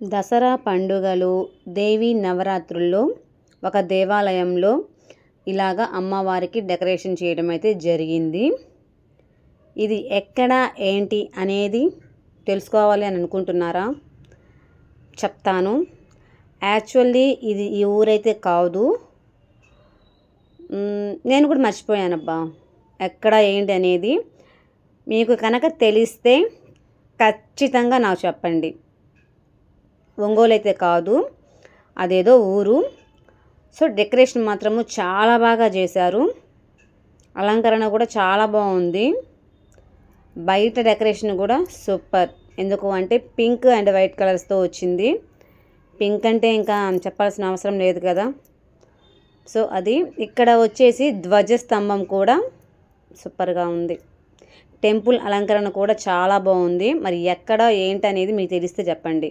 దసరా పండుగలు దేవి నవరాత్రుల్లో ఒక దేవాలయంలో ఇలాగ అమ్మవారికి డెకరేషన్ చేయడం అయితే జరిగింది. ఇది ఎక్కడ ఏంటి అనేది తెలుసుకోవాలి అని అనుకుంటున్నారా? చెప్తాను. యాక్చువల్లీ ఇది ఈ ఊరైతే కాదు. నేను కూడా మర్చిపోయానబ్బా. ఎక్కడ ఏంటి అనేది మీకు కనుక తెలిస్తే ఖచ్చితంగా నాకు చెప్పండి. ఒంగోలు అయితే కాదు అదేదో ఊరు. సో డెకరేషన్ మాత్రము చాలా బాగా చేశారు. అలంకరణ కూడా చాలా బాగుంది. బయట డెకరేషన్ కూడా సూపర్. ఎందుకు అంటే పింక్ అండ్ వైట్ కలర్స్తో వచ్చింది. పింక్ అంటే ఇంకా చెప్పాల్సిన అవసరం లేదు కదా. సో అది ఇక్కడ వచ్చేసి ధ్వజస్తంభం కూడా సూపర్గా ఉంది. టెంపుల్ అలంకరణ కూడా చాలా బాగుంది. మరి ఎక్కడ ఏంటనేది మీకు తెలిస్తే చెప్పండి.